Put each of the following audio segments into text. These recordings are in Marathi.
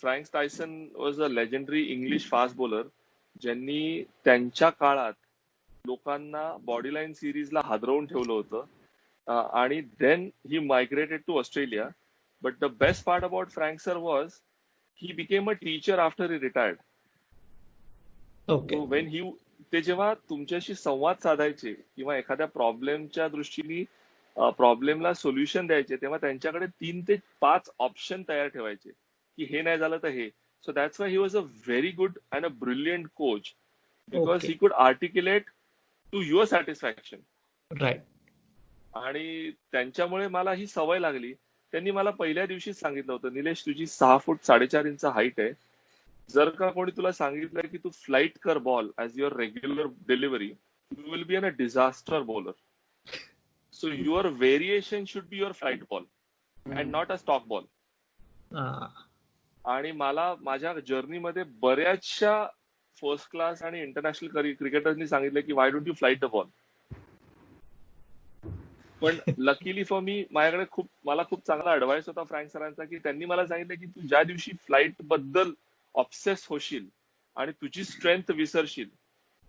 Frank Tyson was a legendary English fast bowler ज्यांनी त्यांच्या काळात लोकांना बॉडी लाईन सिरीजला हादरवून ठेवलं होतं. आणि then he migrated to Australia but the best part about Frank sir was he became a teacher after he retired okay when he ते जेव्हा तुमच्याशी संवाद साधायचे किंवा एखाद्या प्रॉब्लेमच्या दृष्टीने प्रॉब्लेमला सोल्युशन द्यायचे तेव्हा त्यांच्याकडे तीन ते पाच ऑप्शन तयार ठेवायचे. की हे नाही झालं तर हे. So that's why he was a very good and a brilliant coach because. He could articulate to your satisfaction right आणि त्यांच्यामुळे मला ही सवय लागली. त्यांनी मला पहिल्या दिवशीच सांगितलं होतं निलेश तुझी सहा फूट साडेचार इंच हाईट आहे. जर का कोणी तुला सांगितलं की तू फ्लाईट कर ball as your regular delivery you will be an a disaster bowler so your variation should be your flight ball and not a stock ball आणि मला माझ्या जर्नीमध्ये बऱ्याचशा फर्स्ट क्लास आणि इंटरनॅशनल क्रिकेटर्सनी सांगितलं की why don't you flight the ball पण लकीली फॉर मी माझ्याकडे खूप मला खूप चांगला ऍडवाइस होता फ्रँक सरांचा की त्यांनी मला सांगितलं की तू ज्या दिवशी फ्लाईटबद्दल ऑब्सेस होशील आणि तुझी strength विसरशील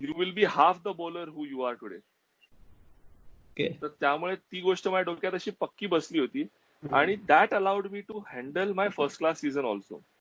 you will be half the bowler who you are today तर त्यामुळे ती गोष्ट माझ्या डोक्यात अशी पक्की बसली होती. आणि that allowed me to handle my first class season also